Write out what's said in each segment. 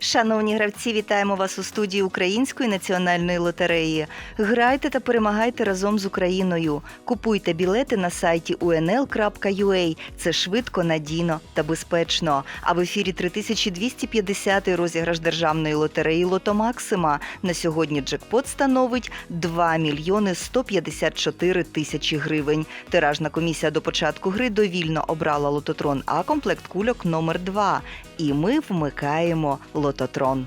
Шановні гравці, вітаємо вас у студії Української національної лотереї. Грайте та перемагайте разом з Україною. Купуйте білети на сайті unl.ua. Це швидко, надійно та безпечно. А в ефірі 3250 розіграш державної лотереї Лото Максима. На сьогодні джекпот становить 2 мільйони 154 тисячі гривень. Тиражна комісія до початку гри довільно обрала лототрон А комплект кульок номер 2 І ми вмикаємо лототрон.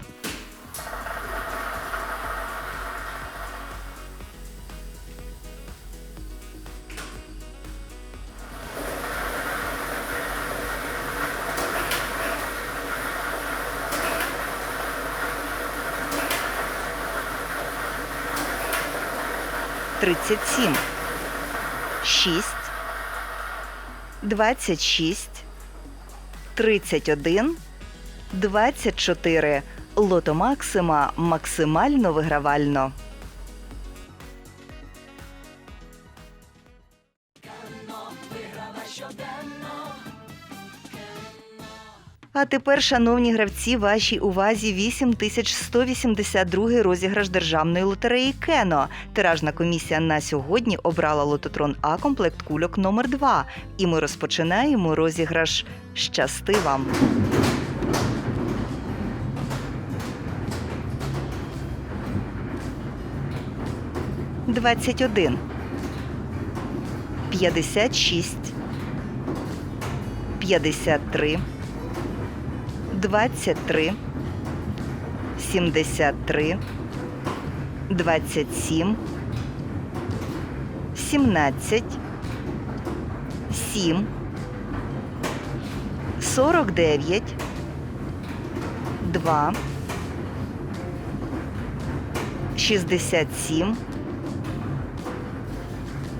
Тридцять сім. Шість. Двадцять шість. Тридцять один. 24. Лото Максима максимально вигравально. А тепер, шановні гравці, вашій увазі 8182 розіграш державної лотереї Кено. Тиражна комісія на сьогодні обрала лототрон А комплект кульок номер 2 І ми розпочинаємо розіграш. Щасти вам! Двадцять один. П'ятдесят шість. П'ятдесят три. Двадцять три. Сімдесят три. Двадцять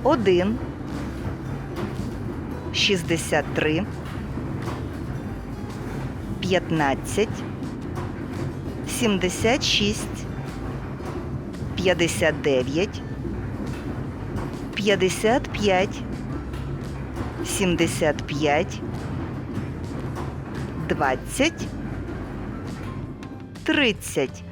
1 63 15 76 59 55 75 20 30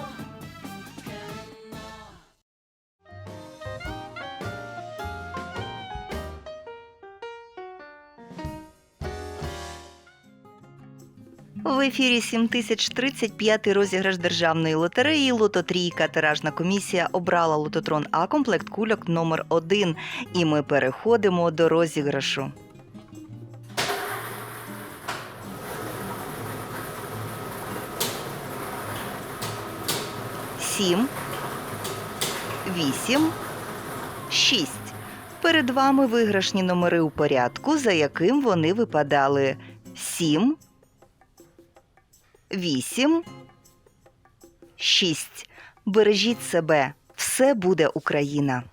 В ефірі 7035 розіграш державної лотереї Лототрійка. Тиражна комісія обрала лототрон А комплект кульок номер 1 І ми переходимо до розіграшу. Сім, вісім, шість. Перед вами виграшні номери у порядку, за яким вони випадали. Сім, вісім, шість. Бережіть себе. Все буде Україна.